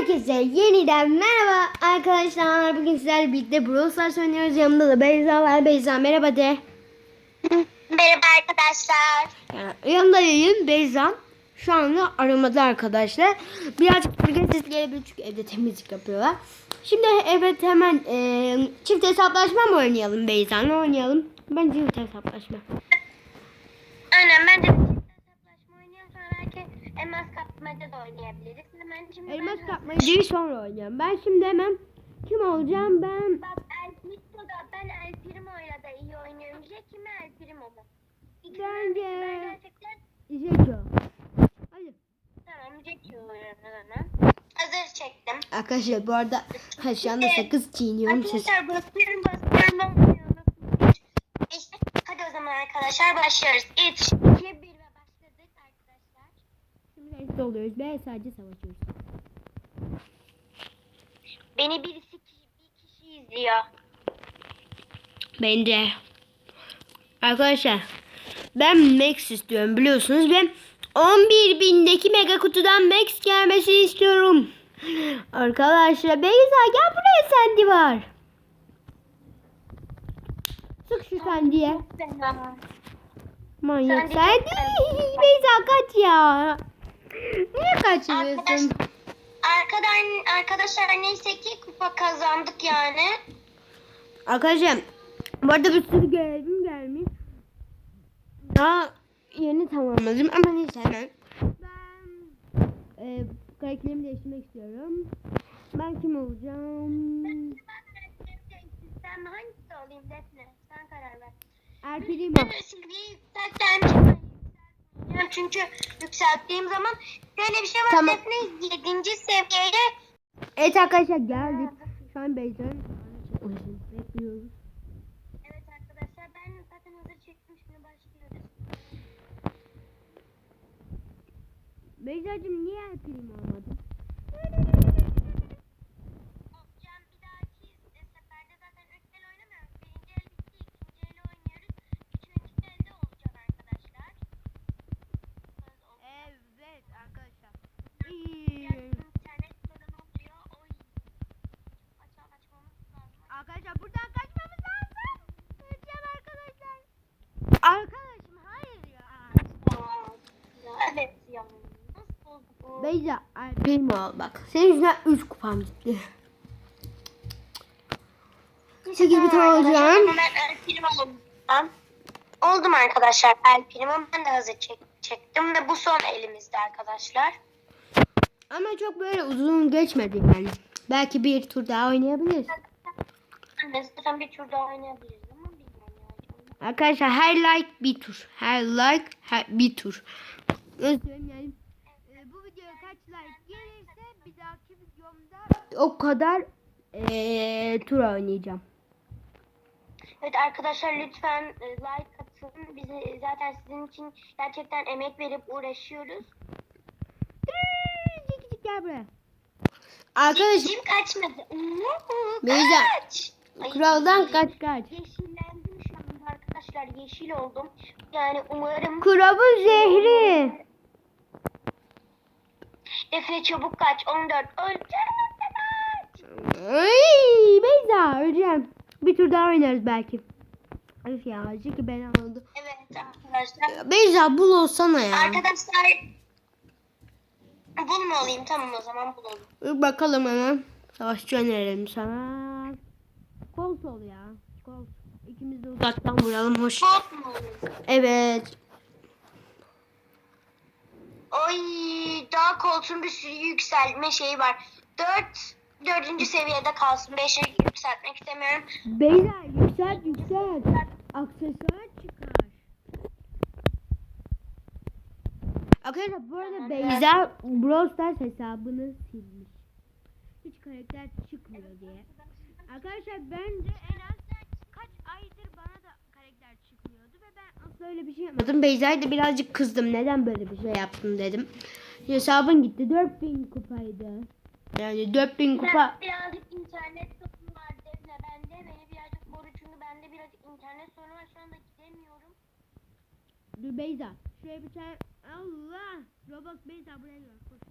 Herkese yeniden merhaba arkadaşlar. Bugün sizlerle birlikte Brawl Stars oynuyoruz. Yanımda da Beyza var. Beyza merhaba de. Merhaba arkadaşlar. Yani yanımda yayın Beyza. Şu anda aramada arkadaşlar. Birazcık bugün ses gelebilir çünkü evde temizlik yapıyorlar. Şimdi evet hemen e, çift hesaplaşma mı oynayalım Beyza? Ne oynayalım? Ben çift hesaplaşma. Aynen bence de çift hesaplaşma oynayalım sonra belki elmas kapmaca da oynayabiliriz. Hemen şimdi Elmas ben kapmacayı sonra oynayalım. Ben şimdi hemen kim olacağım? Ben Bak El Primo'da ben El Primo'yla da iyi oynuyorum. Jackie mi El Primo mu? Bence- birisi ben gerçekten Zeko. Hadi. tamam Jackie oynuyorum hemen. Hazır çektim. Arkadaşlar bu arada ha, şu anda sakız çiğniyorum. Arkadaşlar basıyorum basıyorum hadi o zaman arkadaşlar başlıyoruz. 3, 2, 1 ve başladık arkadaşlar. Renkli oluyoruz ve sadece savaşıyoruz. Beni birisi bir kişi izliyor. Bence. Arkadaşlar ben Max istiyorum biliyorsunuz ve 11 bindeki mega kutudan Max gelmesini istiyorum. Arkadaşlar Beyza gel buraya Sandy var. Sık şu Sandy'ye. Manyak çok Beyza kaç ya. Niye kaçırıyorsun? Arkadaş, arkadaşlar neyse ki kupa kazandık yani. Arkadaşlar bu arada bir sürü görevim gelmiş. Daha yeni tamamladım ama neyse hemen. Ben e, karakterimi değiştirmek istiyorum. Ben kim olacağım? Sen hangisi olayım Defne? Sen karar ver. Ben Silvia'yı yükselteceğim. Yani çünkü yükselttiğim zaman böyle bir şey var. Tamam. Defne 7. seviyeye Evet arkadaşlar geldik. Şu an Beyza'nın bekliyoruz. Evet arkadaşlar ben zaten hazır çektim şimdi başlıyoruz. Beyza'cığım niye El Primo oldu bu? Beyza Primo al bak. Senin yüzünden 3 kupam gitti. Sekiz bir tane Arkadaşlar, alacağım. Hemen Primo oldum. Oldum arkadaşlar. El Primo ben de hazır çek, çektim ve bu son elimizde arkadaşlar. Ama çok böyle uzun geçmedi yani. Belki bir tur daha oynayabiliriz. Zaten bir tur daha oynayabiliriz ama bilmiyorum ya. Arkadaşlar her like bir tur. Her like her bir tur. Söyleyeyim yani. e, bu videoya kaç like gelirse bir dahaki videomda o kadar e, tur oynayacağım. Evet arkadaşlar lütfen e, like atın. Biz e, zaten sizin için gerçekten emek verip uğraşıyoruz. Cik cik gel buraya. Arkadaş Cim kaçmadı. Beyza, kaç. Kuraldan kaç kaç. Yeşillendim şu anda arkadaşlar. Yeşil oldum. Yani umarım Kurabın zehri. Efe çabuk kaç. 14. Öleceğim. Ay Beyza öleceğim. Bir tur daha oynarız belki. Öf ya çünkü ben aldım. Evet arkadaşlar. Beyza bul olsana ya. Arkadaşlar bul mu olayım? Tamam o zaman bulalım. Dur bakalım hemen. Savaşçı önerelim sana. Colt ol ya. Colt. İkimiz de uzaktan vuralım. Hoş. Bot mu olayım? Evet. Ay daha koltuğun bir sürü yükseltme şeyi var. 4 dördüncü seviyede kalsın. 5'e yükseltmek istemiyorum. Beyza yükselt yükselt. Aksesuar çıkar. Arkadaşlar bu arada Beyza Brawl Stars hesabını silmiş. Hiç karakter çıkmıyor diye. Arkadaşlar bence en az kaç aydır bana da karakter çıkmıyordu ve ben asla öyle bir şey yapmadım. Beyza'ya da birazcık kızdım. Neden böyle bir şey yaptın dedim. Hesabın gitti. 4000 kupaydı. Yani 4000 kupa. Ben birazcık internet sorunu var Defne bende. Beni birazcık boru çünkü bende birazcık internet sorunu var. Şu anda gidemiyorum. Dur Beyza. Şuraya bir tane. Allah. Roblox Beyza buraya gel. Koş.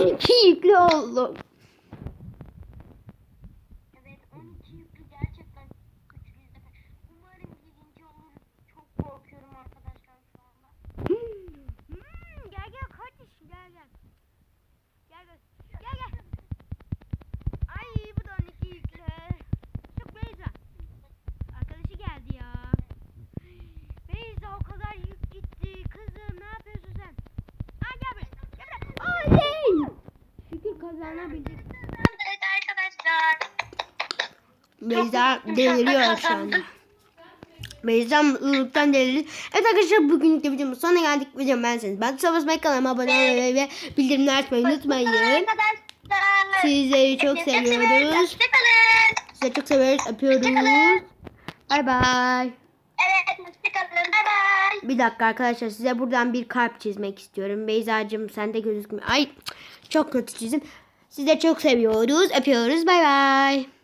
12 yüklü oldum. Evet 12 yüklü gerçekten güçlüyüz Efe. Umarım birinci oluruz. Çok korkuyorum arkadaşlar şu anda. Hmm, gel gel kardeşim gel gel. Gel gel. Gel gel. Ay bu da 12 yüklü. Çok Beyza. Arkadaşı geldi ya. Beyza o kadar yük gitti. Kızım ne yapıyorsun sen? Aa gel buraya. Gel buraya. Oley. Şükür kazanabildik. Evet arkadaşlar. Beyza deliriyor şu anda. Beyza ılıktan delirdi. Evet arkadaşlar bugünlük de videomuz sonuna geldik. Videomu beğenseniz ben tuşa basmayı kanalıma abone olmayı ve bildirimleri açmayı unutmayın. Arkadaşlar. Sizleri çok seviyoruz. Sizi çok seviyoruz. Öpüyoruz. Bay bay. Evet hoşçakalın. Bay bay. Bir dakika arkadaşlar size buradan bir kalp çizmek istiyorum. Beyza'cığım sen de gözükmüyor. Ay çok kötü çizim. Sizi de çok seviyoruz. Öpüyoruz. Bay bay.